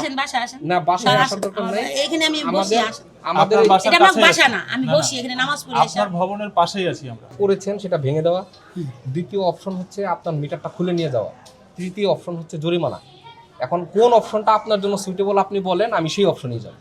আসেন বাসা আসেন। না বাসায় আসার দরকার নেই। এখানে আমি বসি আসেন। আমাদের আপনার এটা আমার বাসা না আমি বসি এখানে নামাজ পড়ি আপনার ভবনের পাশেই আছি আমরা। করেছেন সেটা ভেঙে দেওয়া। দ্বিতীয় অপশন হচ্ছে আপনার মিটারটা খুলে নিয়ে যাওয়া। তৃতীয় অপশন হচ্ছে জরিমানা। এখন কোন অপশনটা আপনার জন্য সুইটেবল আপনি বলেন আমি সেই অপশনেই যাব।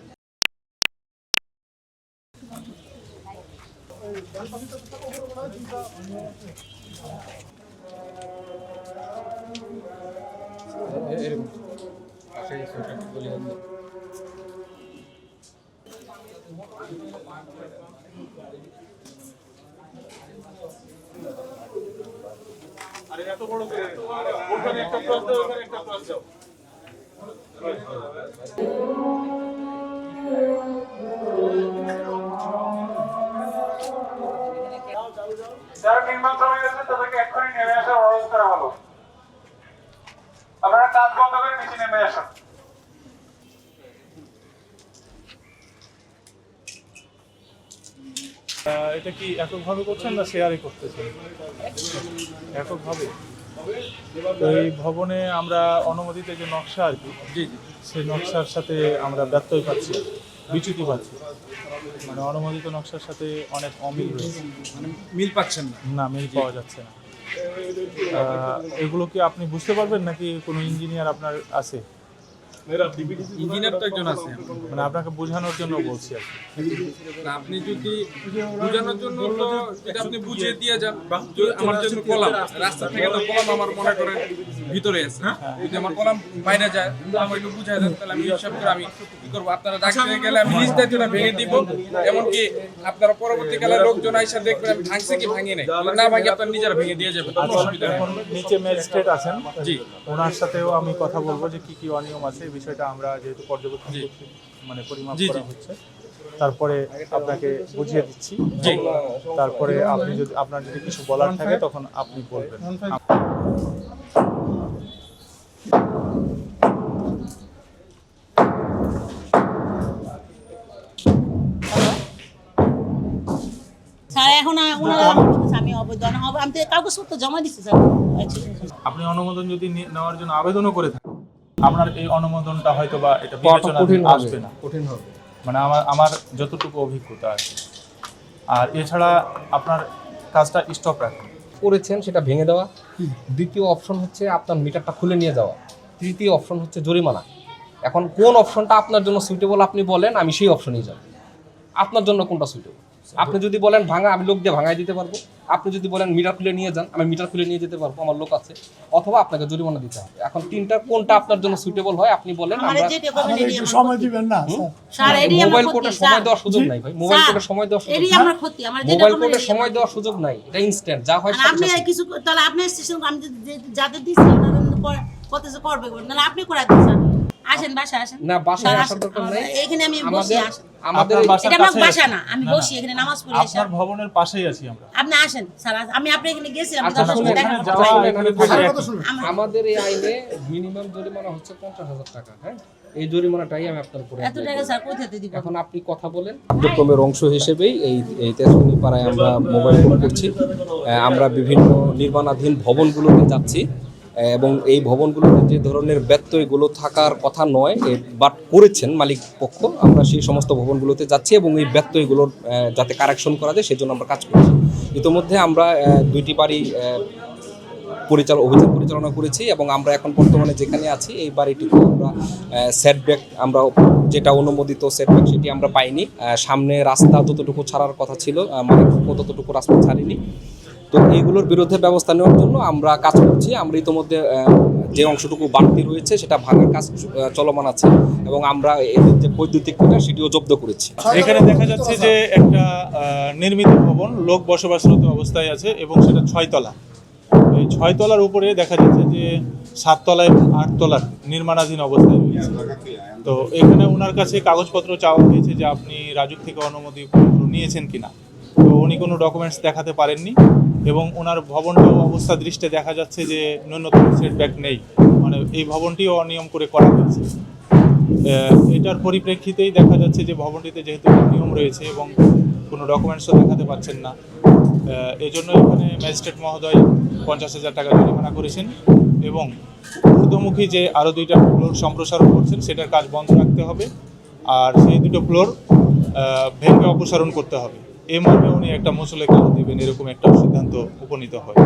যারা নির্মাণ শ্রমিক আছে তাদেরকে এক্ষুনি নেমে আসার অনুরোধ করা হলো আপনারা কাজ বন্ধ করে নিচে নেমে আসুন আহ, এটা কি এককভাবে করছেন না শেয়ারে করতেছেন? এককভাবে? এই ভবনে আমরা অনুমোদিত যে নকশা আর কি সেই নকশার সাথে আমরা ব্যত্যয় পাচ্ছি বিচ্যুতি পাচ্ছি। মানে অনুমোদিত নকশার সাথে অনেক অমিল রয়েছে। মিল পাচ্ছেন না। না মিল পাওয়া যাচ্ছে না। এগুলো কি আপনি বুঝতে পারবেন নাকি কোনো ইঞ্জিনিয়ার আপনার আছে? ইঞ্জিনিয়ার তো একজন আছে। মানে আপনাকে বোঝানোর জন্য বলছি আর আপনি যদি বোঝানোর জন্য তো এটা আপনি বুঝিয়ে দিয়ে যান। যদি আমার জন্য কলাম রাস্তা থেকে তো কলাম আমার মনে করেন ভিতরে আছে। যদি আমার কলাম বাইরে যায় একটু বুঝাই দেন তাহলে আমি হিসাব করে আমি কি করব। আপনারা ডাক্তারে গেলে আমি নিজ দায়িত্বটা ভেঙে দিব। এমনকি আপনারা পরবর্তীকালে লোকজন আইসা দেখবেন আমি ভাঙছে কি ভাঙি নাই। না ভাঙি আপনারা নিজেরা ভেঙে দিয়ে যাবেন। কোনো অসুবিধা নেই। নিচে ম্যাজিস্ট্রেট আছেন। জি। ওনার সাথেও আমি কথা বলব যে কি কি অনিয়ম আছে। এই বিষয়টা আমরা যেহেতু পর্যবেক্ষণ করছি মানে পরিমাপ জি, করা জি। হচ্ছে। তারপরে আপনাকে বুঝিয়ে দিচ্ছি। জি। তারপরে আপনি যদি আপনার যদি কিছু বলার থাকে তখন আপনি বলবেন। এখন ওনারা আমি অবৈধ। না অব- আমি তো কাগজপত্র জমা দিচ্ছি স্যার। আচ্ছা, আপনি অনুমোদন যদি নেওয়ার জন্য আবেদনও করে থাকেন আপনার এই অনুমোদনটা হয়তো বা এটা বিবেচনা আসবে না। কঠিন হবে। মানে আমার আমার যতটুকু অভিজ্ঞতা আছে। আর এছাড়া আপনার কাজটা স্টপ রাখুন। করেছেন সেটা ভেঙে দেওয়া। দ্বিতীয় অপশন হচ্ছে আপনার মিটারটা খুলে নিয়ে যাওয়া। তৃতীয় অপশন হচ্ছে জরিমানা। এখন কোন অপশনটা আপনার জন্য সুইটেবল আপনি বলেন আমি সেই অপশনেই যাব। আপনার জন্য কোনটা সুইটেবল আপনি যদি বলেন ভাঙা আমি লোক দিয়ে ভাঙাই দিতে পারব। আপনি যদি বলেন মিটার খুলে নিয়ে যান আমি মিটার খুলে নিয়ে যেতে পারব আমার লোক আছে। অথবা আপনাকে জরিমানা দিতে হবে। এখন তিনটা কোনটা আপনার জন্য সুইটেবল হয় আপনি বলেন সময় দিবেন না মোবাইল কোর্টে সময় দেওয়ার সুযোগ নাই ভাই। মোবাইল কোর্টে সময় দেওয়ার সুযোগ নাই। আমার ক্ষতি আমার যেটা মোবাইল কোর্টে সময় দেওয়ার সুযোগ নাই। এটা ইনস্ট্যান্ট যা হয় আপনি কিছু তাহলে আপনি স্টেশন আমি যাদের দিচ্ছি ওনারা কত করবে নাহলে আপনি করে স্যার আসেন বাসা আসেন। না বাসায় আসার দরকার নেই। এখানে আমি বসি আমাদের আসেন। আমাদের এই- এটা আমার বাসা না আমি বসি এখানে নামাজ পড়ি আপনার ভবনের পাশেই আছি আমরা। আপনি আসেন স্যার আমি আপনি এখানে গেছিলাম আচ্ছা, দেখা এখানে আমার- আমাদের এই আইনে মিনিমাম জরিমানা হচ্ছে পঞ্চাশ হাজার টাকা হ্যাঁ? এই জরিমানাটাই আমি আপনার উপরে এত টাকা স্যার কোথাতে দিব? এখন আপনি কথা বলেন। কার্যক্রমের অংশ হিসেবেই এই এই পাড়ায় আমরা মোবাইল ফোন করছি। আমরা বিভিন্ন নির্মাণাধীন ভবনগুলোতে যাচ্ছি। এবং এই ভবনগুলোতে যে ধরনের ব্যত্যয়গুলো থাকার কথা নয় বাট করেছেন মালিক পক্ষ, আমরা সেই সমস্ত ভবনগুলোতে যাচ্ছি এবং এই ব্যত্যয়গুলোর যাতে কারেকশন করা যায় সেজন্য আমরা কাজ করছি। ইতিমধ্যে আমরা দুইটি বাড়ি পরিচালনা অভিযান পরিচালনা করেছি এবং আমরা এখন বর্তমানে যেখানে আছি, এই বাড়িটিতে আমরা সেটব্যাক আমরা যেটা অনুমোদিত সেটব্যাক সেটি আমরা পাইনি। সামনে রাস্তা যতটুকু ছাড়ার কথা ছিল মানে ততটুকু রাস্তা ছাড়িনি। তো এইগুলোর বিরুদ্ধে ব্যবস্থা নেওয়ার জন্য আমরা কাজ করছি। আমরা ইতিমধ্যে যে অংশটুকু বাড়তি রয়েছে সেটা ভাঙার কাজ চলমান আছে এবং আমরা এদের যে বৈদ্যুতিক খুঁটা সেটিও জব্দ করেছি। এখানে দেখা যাচ্ছে যে একটা নির্মিত ভবন লোক বসবাসরত অবস্থায় আছে এবং সেটা ছয়তলা। এই ছয়তলার উপরে দেখা যাচ্ছে যে সাততলা এবং আটতলার নির্মাণাধীন অবস্থায় রয়েছে। তো এখানে ওনার কাছে কাগজপত্র চাওয়া হয়েছে যে আপনি রাজুক থেকে অনুমতি নিয়েছেন কিনা। তো উনি কোনো ডকুমেন্টস দেখাতে পারেননি এবং ওনার ভবনটাও অবস্থা দৃষ্টে দেখা যাচ্ছে যে ন্যূনতম সেটব্যাক নেই। মানে এই ভবনটিও অনিয়ম করে করা হয়েছে। এটার পরিপ্রেক্ষিতেই দেখা যাচ্ছে যে ভবনটিতে যেহেতু নিয়ম রয়েছে এবং কোনো ডকুমেন্টসও দেখাতে পাচ্ছেন না। এজন্য এখানে ম্যাজিস্ট্রেট মহোদয় পঞ্চাশ হাজার টাকা জরিমানা করেছেন এবং ঊর্ধ্বমুখী যে আরও দুইটা ফ্লোর সম্প্রসারণ করছেন, সেটার কাজ বন্ধ রাখতে হবে। আর সেই দুটো ফ্লোর ভেঙে অপসারণ করতে হবে। এ মর্মে উনি একটা মুসলেখান দিবেন এরকম একটা সিদ্ধান্ত উপনীত হয়।